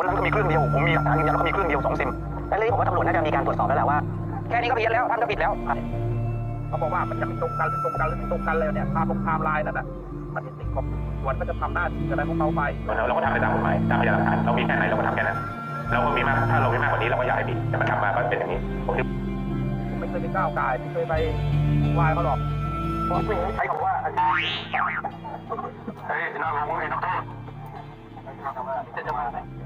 วันนั้นก็มีเครื่องเดียว ผมมีหลักฐานยืนยันว่าเขามีเครื่องเดียวสองซิมแล้วเรื่องนี้ผมว่าตำรวจน่าจะมีการตรวจสอบแล้วแหละว่าแค่นี้ก็ผิดแล้วท่านก็ผิดแล้ว เขาบอกว่ามันจะไม่ตรงกันหรือตรงกันหรือไม่ตรงกันเลยเนี่ยภาพลงไทม์ไลน์นั่นน่ะมันเป็นสิ่งของส่วนก็จะทำหน้าที่อะไรของเขาไปเราเราก็ทำไปตามกฎหมายตามพยานหลักฐานเรามีแค่ไหนเราก็ทำแค่นั้นเราก็มีมากถ้าเรามีมากกว่านี้เราก็อยากให้มีแต่มันทำมาก็เป็นอย่างนี้ผมคิดผมไม่เคยไปก้าวไก่ายไม่เคยไปวายเขาหรอกผมไม่ใช้คำว่าเฮ้ยน้องผมเองน้องจะมาไหนมา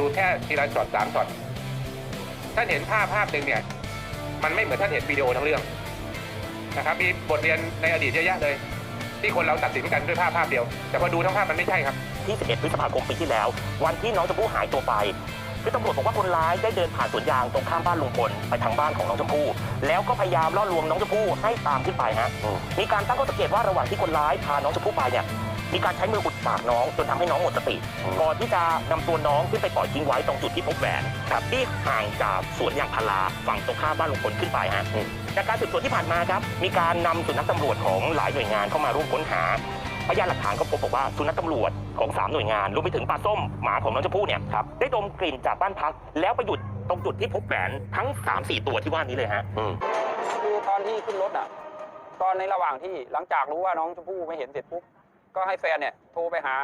ดูแค่ทีละช็อตสามช็อตท่านเห็นภาพภาพหนึ่งเนี่ย มันไม่เหมือนท่านเห็นวิดีโอทั้งเรื่องนะครับมีบทเรียนในอดีตเยอะแยะเลย ที่คนเราตัดสินกันด้วยภาพภาพเดียว แต่พอดูทั้งภาพมันไม่ใช่ครับที่ 11 พฤษภาคมปีที่แล้ว วันที่น้องชมพู่หายตัวไป คือตำรวจบอกว่าคนร้ายได้เดินผ่านสวนยางตรงข้ามบ้านลุงพลไปทางบ้านของน้องชมพู่ แล้วก็พยายามล่อลวงน้องชมพู่ให้ตามขึ้นไปฮะมีการตั้งข้อสังเกตว่าระหว่างที่คนร้ายพาน้องชมพู่ไปเนี่ย มีการใช้มืออุดปากน้องจนทำให้น้องหมดสติก่อนที่จะนำตัวน้องขึ้นไปปล่อยทิ้งไว้ตรงจุดที่พบแหวนครับที่ห่างจากสวนยางพาราฝั่งตรงข้ามบ้านลุงพลขึ้นไปฮะจากการสืบสวนที่ผ่านมาครับ มีการนำสุนัขตำรวจของหลายหน่วยงานเข้ามาร่วมค้นหา พยานหลักฐานก็พบบอกว่าสุนัขตำรวจของสามหน่วยงานรวมไปถึงปลาส้มหมาของน้องชมพู่เนี่ยครับได้ดมกลิ่นจากบ้านพัก แล้วไปหยุดตรงจุดที่พบแหวนทั้ง 3-4 ตัวที่ว่านี้เลยฮะ คือตอนที่ขึ้นรถอะ ตอนในระหว่างที่หลังจากรู้ว่าน้องชมพู่ไม่เห็นเสร็จปุ๊บ ก็ให้แฟนเนี่ยโทรไปหา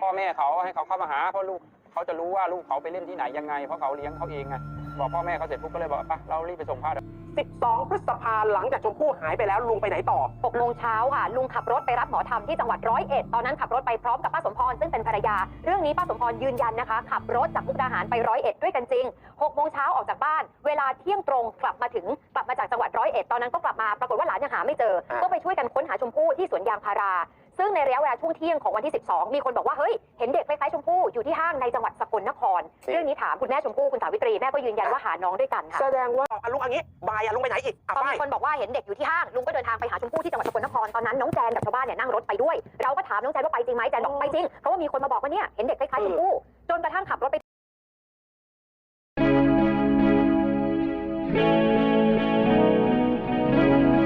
พ่อแม่เขาให้เขาเข้ามาหาเพราะลูกเขาจะรู้ว่าลูกเขาไปเล่นที่ไหนยังไงเพราะเขาเลี้ยงเขาเองไงบอกพ่อแม่เขาเสร็จปุ๊บก็เลยบอกไปเรารีบไปส่งผ้าเถอะ12 พฤษภาหลังจากชมพู่หายไปแล้วลุงไปไหนต่อ 6โมงเช้าค่ะลุงขับรถไปรับหมอธรรมที่จังหวัดร้อยเอ็ดตอนนั้นขับรถไปพร้อมกับป้าสมพรซึ่งเป็นภรรยา เรื่องนี้ป้าสมพรยืนยันนะคะ ขับรถจากมุกดาหารไปร้อยเอ็ดด้วยกันจริง6โมงเช้าออกจากบ้าน เวลาเที่ยงตรงกลับมาถึงกลับมาจากจังหวัดร้อยเอ็ดตอนนั้นก็กลับมาปรากฏว่าหลานยังหาไม่เจอ ก็ไปช่วยกันค้นหาชมพู่ที่สวนยางพารา ซึ่งในระยะเวลาช่วงเที่ยงของวันที่ 12 มีคนบอกว่าเฮ้ยเห็นเด็กคล้ายๆชมพู่อยู่ที่ห้างในจังหวัดสกลนคร เรื่องนี้ถามคุณแม่ชมพู่คุณสาวิตรีแม่ก็ยืนยันว่าหาน้องด้วยกันค่ะ แสดงว่าอะลุงเอันนี้บายอะลุงไปไหนอีกอะตอนไปมีคนบอกว่าเห็นเด็กอยู่ที่ห้างลุงก็เดินทางไปหาชมพู่ที่จังหวัดสกลนครตอนนั้นน้องแจนกับชาวบ้านเนี่ยนั่งรถไปด้วย เราก็ถามน้องแจนว่าไปจริงไหมแจนบอกไปจริงเพราะว่ามีคนมาบอกว่าเนี่ยเห็นเด็กคล้ายๆชมพู่จนกระทั่งขับรถไป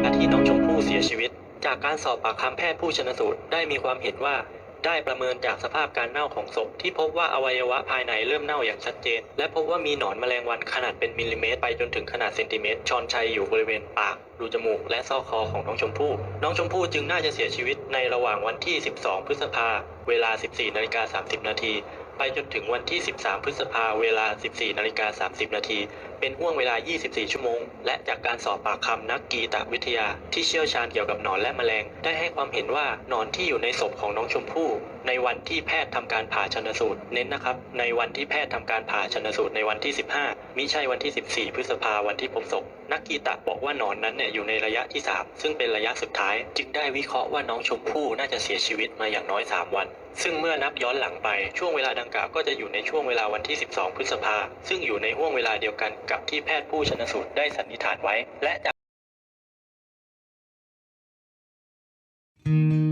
นาทีน้องชมพู่เสียชีวิต จากการสอบปากคำแพทย์ผู้ชนสูตรได้มีความเห็นว่า ได้ประเมินจากสภาพการเน่าของศพที่พบว่าอวัยวะภายในเริ่มเน่าอย่างชัดเจน และพบว่ามีหนอนแมลงวันขนาดเป็นมิลลิเมตร ไปจนถึงขนาดเซนติเมตรชอนชัยอยู่บริเวณปากรูจมูก และซอกคอของน้องชมพู่ น้องชมพู่จึงน่าจะเสียชีวิตในระหว่างวันที่ 12 พฤษภาเวลา 14นาฬิกา30นาที ไปจนถึงวันที่ 13 พฤษภาเวลา 14 นาฬิกา 30 นาที เป็นห่วงเวลา 24 ชั่วโมง และจากการสอบปากคำนักกีตวิทยา ที่เชี่ยวชาญเกี่ยวกับหนอนและแมลง ได้ให้ความเห็นว่าหนอนที่อยู่ในศพของน้องชมพู่ ในวันที่แพทย์ทำการผ่าชนสูตร เน้นนะครับ ในวันที่แพทย์ทำการผ่าชนสูตรในวันที่ 15 มิใช่วันที่ 14 พฤษภาวันที่พบศพ นักกีตะบอกว่าหนอนนั้นเนี่ยอยู่ในระยะที่ 3 ซึ่งเป็นระยะสุดท้าย จึงได้วิเคราะห์ว่าน้องชมพู่น่าจะเสียชีวิตมาอย่างน้อย 3 วัน ซึ่งเมื่อนับย้อนหลังไปช่วงเวลาดังกล่าวก็จะอยู่ในช่วงเวลาวันที่ 12 พฤษภา ซึ่งอยู่ในห่วงเวลาเดียวกันกับที่แพทย์ผู้ชนสูตรได้สันนิษฐานไว้ และจากจา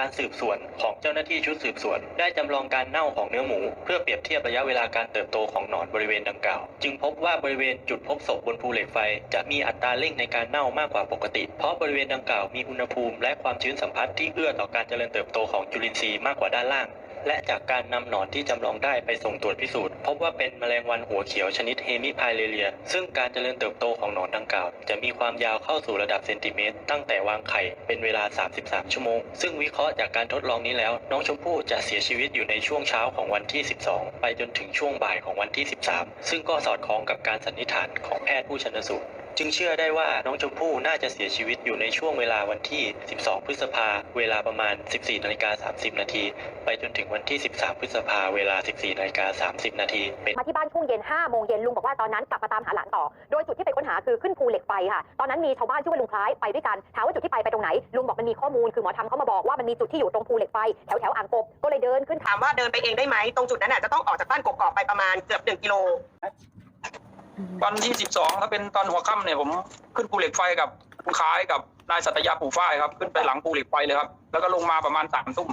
การสืบสวนของเจ้าหน้าที่ชุดสืบสวน ได้จำลองการเน่าของเนื้อหมู เพื่อเปรียบเทียบระยะเวลาการเติบโตของหนอนบริเวณดังกล่าว จึงพบว่าบริเวณจุดพบศพบนภูเหล็กไฟ จะมีอัตราเร่งในการเน่ามากกว่าปกติ เพราะบริเวณดังกล่าวมีอุณหภูมิและความชื้นสัมผัสที่เอื้อต่อการเจริญเติบโตของจุลินทรีย์มากกว่าด้านล่าง และจากการนำหนอนที่จำลองได้ไปส่งตรวจพิสูจน์พบว่าเป็นแมลงวันหัวเขียวชนิดเฮมิพายเลเลีย ซึ่งการเจริญเติบโตของหนอนดังกล่าว จะมีความยาวเข้าสู่ระดับเซนติเมตร ตั้งแต่วางไข่เป็นเวลา 33 ชั่วโมง ซึ่งวิเคราะห์จากการทดลองนี้แล้ว น้องชมพู่จะเสียชีวิตอยู่ในช่วงเช้าของวันที่ 12 ไปจนถึงช่วงบ่ายของวันที่ 13 ซึ่งก็สอดคล้องกับการสันนิษฐานของแพทย์ผู้ชนสูตร จึงเชื่อได้ว่าน้องชมพู่น่าจะเสียชีวิตอยู่ในช่วงเวลาวันที่ 12 พฤษภาเวลาประมาณ 14นาฬิกา30 นาที ไปจนถึงวันที่ 13 พฤษภาเวลา 14นาฬิกา30 นาทีมาที่บ้านช่วงเย็น 5 โมงเย็นลุงบอกว่าตอนนั้นกลับมาตามหาหลานต่อ โดยจุดที่ไปค้นหาคือขึ้นภูเหล็กไฟค่ะ ตอนนั้นมีชาวบ้านชื่อว่าลุงคล้ายไปด้วยกัน ถามว่าจุดที่ไปไปตรงไหน ลุงบอกมันมีข้อมูล คือหมอทำเขามาบอกว่ามันมีจุดที่อยู่ตรงภูเหล็กไฟแถวแถวๆอ่างกบ ก็เลยเดินขึ้นถามว่าเดินไปเองได้ไหม ตรงจุดนั้นน่ะจะต้องออกจากบ้านกกอกไปประมาณเกือบหนึ่งกิโล วันที่12ถ้าเป็นตอนหัวค่ำเนี่ยผมขึ้นภูเหล็กไฟกับคุณคล้ายกับนายสัตยาปู่ฝ้ายครับ ขึ้นไปหลังภูเหล็กไฟเลยครับ แล้วก็ลงมาประมาณสามทุ่ม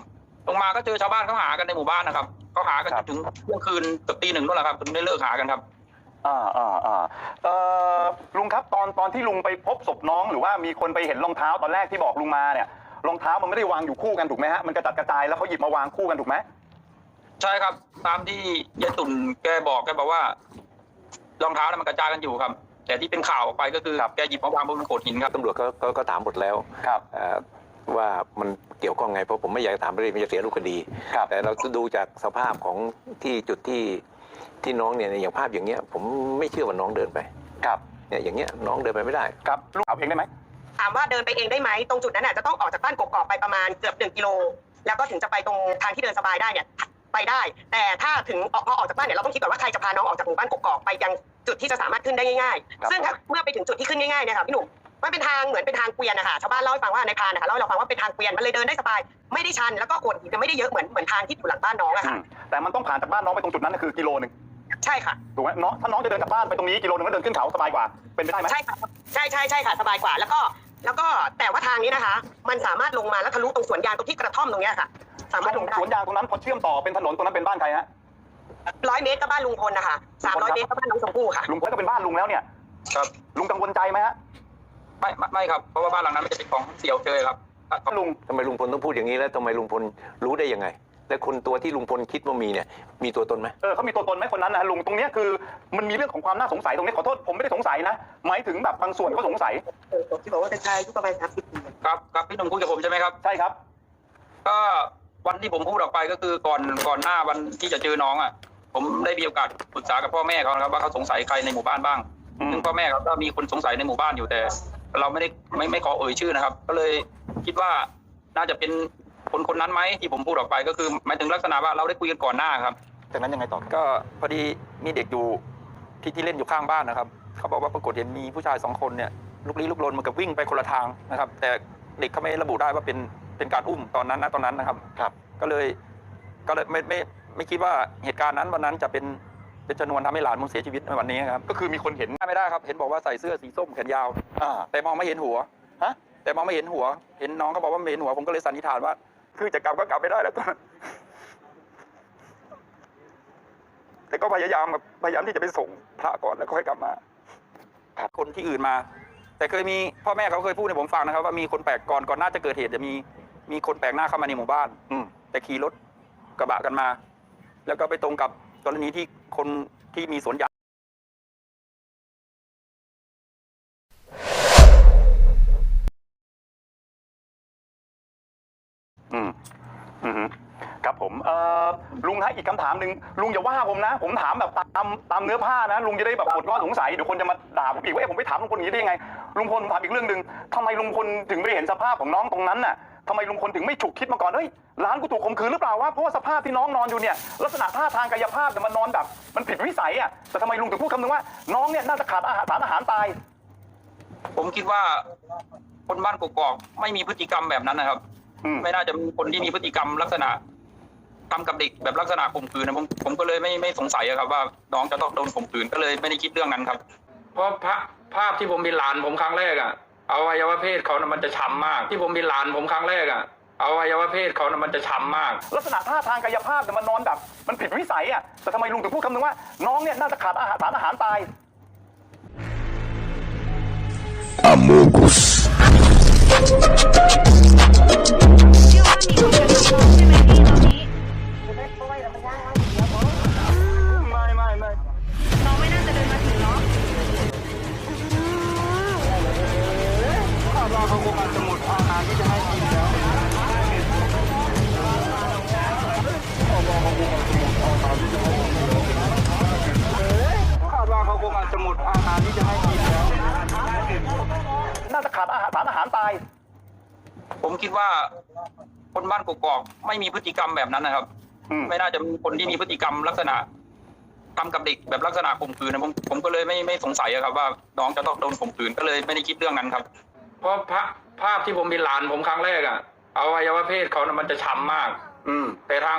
ลงมาก็เจอชาวบ้านเขาหากันในหมู่บ้านนะครับเขาหากันจนถึงเที่ยงคืนเกือบตีหนึ่งนู่นแหละครับถึงได้เลิกหากันครับอ่าอ่าอ่าเอ่อลุงครับตอนตอนที่ลุงไปพบศพน้องหรือว่ามีคนไปเห็นรองเท้าตอนแรกที่บอกลุงมาเนี่ยรองเท้ามันไม่ได้วางอยู่คู่กันถูกไหมฮะมันกระจัดกระจายแล้วเขาหยิบมาวางคู่กันถูกไหมใช่ครับ ตามที่ยายตุ่นแกบอกแกบอกว่า รองเท้าเนี่ยมันกระจายกันอยู่ครับ แต่ที่เป็นข่าวออกไปก็คือแกหยิบมาวางบนโขดหินครับ ตำรวจก็ก็ก็ถามหมดแล้วครับ เอ่อว่ามันเกี่ยวข้องไงเพราะผมไม่อยากจะถามไปเลยมันจะเสียรูปคดี ครับ แต่เราดูจากสภาพของที่จุดที่ที่น้องเนี่ยอย่างภาพอย่างเงี้ยผมไม่เชื่อว่าน้องเดินไปครับเนี่ยอย่างเงี้ยน้องเดินไปไม่ได้ ครับลุงเอาเองได้ไหม ถามว่าเดินไปเองได้ไหมตรงจุดนั้นน่ะจะต้องออกจากบ้านกกอกไปประมาณเกือบหนึ่งกิโล แล้วก็ถึงจะไปตรงทางที่เดินสบายได้เนี่ย ไปได้ แต่ถ้าถึงออกพอออกจากบ้านเนี่ยเราต้องคิดก่อนว่าใครจะพาน้องออกจากหมู่บ้านกกอกไปยังจุดที่จะสามารถขึ้นได้ง่ายครับๆซึ่งถ้าเมื่อไปถึงจุดที่ขึ้นง่ายๆเนี่ยค่ะพี่หนุ่มมันเป็นทางเหมือนเป็นทางเกวียนนะคะชาวบ้านเล่าให้ฟังว่าในพรานนะคะเล่าให้เราฟังว่าเป็นทางเกวียนมันเลยเดินได้สบายไม่ได้ชันแล้วก็โขดหินจะไม่ได้เยอะเหมือนเหมือนทางที่อยู่หลังบ้านน้องอะอืค่ะมแต่มันต้องผ่านจากบ้านน้องไปตรงจุดนั้นนะคือกิโลหนึ่งใช่ค่ะถูกไหมน้องถ้าน้องจะเดินจากบ้านไปตรงนี้กิโลหนึงแล้วเดินขึ้นเขาสบายกว่าเป็นไปได้ไหมใช่ค่ะใช่ใช่ใช่ค่ะสบายกว่าแล้วก็แล้วก็แต่ว่าทางนี้นะคะ มันสามารถลงมาแล้วทะลุตรงสวนยางตรงที่กระท่อมตรงเนี้ยค่ะ สามารถลงได้สวนยางตรงนั้นพอเชื่อมต่อเป็นถนนตรงนั้นเป็นบ้านใครฮะร้อยเมตรก็บ้านลุงพลนะคะสามร้อยเมตรก็บ้านน้องชมพู่ค่ะลุงพลก็เป็นบ้านลุงแล้วเนี่ยครับลุงกังวลใจไหมฮะไม่ไม่ไม่ครับเพราะว่าบ้านหลังนั้นไม่จะเป็นของเสี่ยวเจอครับลุงทำไมลุงพลต้องพูดอย่างนี้แล้วทำไมลุงพลรู้ได้ยังไง และคนตัวที่ลุงพลคิดว่ามีเนี่ยมีตัวตนไหมเออเขามีตัวตนไหมคนนั้นนะลุงตรงเนี้ยคือมันมีเรื่องของความน่าสงสัยตรงนี้ขอโทษผมไม่ได้สงสัยนะหมายถึงแบบบางส่วนเขาสงสัยที่บอกว่าเป็นชายอายุประมาณสามสิบปีครับครับพี่หนุ่มคุยกับผมใช่ไหมครับใช่ครับ ก็ วันที่ผมพูดออกไปก็คือก่อนก่อนหน้าวันที่จะเจอน้องอะ ผมได้มีโอกาสปรึกษากับพ่อแม่เขานะครับว่าเขาสงสัยใครในหมู่บ้านบ้างอืมซึ่งพ่อแม่เขาก็มีคนสงสัยในหมู่บ้านอยู่แต่ เราไม่ได้ไม่ไม่ขอเอ่ยชื่อนะครับ ก็เลยคิดว่าน่าจะเป็นคนคนนั้นไหมที่ผมพูดออกไปก็คือหมายถึงลักษณะว่าเราได้คุยกันก่อนหน้าครับ จากนั้นยังไงต่อก็พอดีมีเด็กอยู่ที่ที่เล่นอยู่ข้างบ้านนะครับ เขาบอกว่าปรากฏเห็นมีผู้ชายสองคนเนี่ยลุกลี้ลุกลนเหมือนกับวิ่งไปคนละทางนะครับ แต่เด็กเขาไม่ระบุได้ว่าเป็น เป็นการอุ้มตอนนั้นนะตอนนั้นนะครับครับ ก็เลยก็เลยไม่ไม่ไม่คิดว่าเหตุการณ์นั้นวันนั้นจะเป็นเป็นชนวนทำให้หลานผมเสียชีวิตในวันนี้ครับก็คือมีคนเห็นไม่ได้ครับ เห็นบอกว่าใส่เสื้อสีส้มแขนยาว อ่าแต่มองไม่เห็นหัวฮะแต่มองไม่เห็นหัว เห็นน้องเขาบอกว่าไม่เห็นหัวผมก็เลยสันนิษฐานว่า คือจะกลับก็กลับไม่ได้แล้วตอนนั้นแต่ก็พยายามแบบพยายามที่จะไปส่งพระก่อนแล้วค่อยกลับมาคนที่อื่นมา แต่เคยมีพ่อแม่เขาเคยพูดให้ผมฟังนะครับ ว่ามีคนแปลกก่อนก่อนหน้าจะเกิดเหตุจะมี มีคนแปลกหน้าเข้ามาในหมู่บ้าน อืมแต่ขี่รถกระบะกันมา แล้วก็ไปตรงกับกรณีที่คนที่มีสวนยางอืมอือฮึครับผมเอ่อลุงฮะอีกคำถามหนึ่งลุงอย่าว่าผมนะ ผมถามแบบตามตามเนื้อผ้านะลุงจะได้แบบหมดข้อสงสัยเดี๋ยวคนจะมาด่าผมอีกว่าเอ๊ะผมไปถามลุงพลอย่างนี้ได้ยังไงลุงพลผมถามอีกเรื่องหนึ่งทำไมลุงพลถึงไม่เห็นสภาพของน้องตรงนั้นน่ะ ทำไมลุงพลถึงไม่ฉุกคิดมาก่อนเฮ้ยร้านกูถูกข่มขืนหรือเปล่าวะเพราะว่าสภาพที่น้องนอนอยู่เนี่ยลักษณะท่าทางกายภาพเนี่ยมันนอนแบบ มันผิดวิสัยอะแต่ทำไมลุงถึงพูดคำนึงว่าน้องเนี่ยน่าจะขาดอาหารสารอาหารตาย ผมคิดว่าคนบ้านกกอกไม่มีพฤติกรรมแบบนั้นนะครับ อืม ไม่น่าจะมีคนที่มีพฤติกรรมลักษณะทำกับเด็กแบบลักษณะข่มขืนนะผมผมก็เลยไม่ไม่สงสัยอะครับ ว่าน้องจะต้องโดนข่มขืนก็เลยไม่ได้คิดเรื่องนั้นครับ เพราะภาพภาพที่ผมเป็นหลานผมครั้งแรกอะ อวัยวะเพศเขานะมันจะช้ำมาก ที่ผมเป็นหลานผมครั้งแรกอะอวัยวะเพศเขานะมันจะช้ำมาก ลักษณะท่าทางกายภาพเนี่ยมันนอนแบบ มันผิดวิสัยอะแต่ทำไมลุงถึงพูดคำนึงว่า น้องเนี่ยน่าจะขาดอาหารสารอาหารตายไคิดว่าคนบ้านกกอกไม่มีพฤติกรรมแบบนั้นนะครับอืมไม่น่าจะมีคนที่มีพฤติกรรมลักษณะทำกับเด็กแบบลักษณะข่มขืนนะผมผมก็เลยไม่ไม่สงสัยอะครับ ว่าน้องจะต้องโดนข่มขืนก็เลยไม่ได้คิดเรื่องนั้นครับ เพราะภาพภาพที่ผมเห็นหลานผมครั้งแรกอะอวัยวะเพศเขานะมันจะช้ำมาก อืม แต่ทาง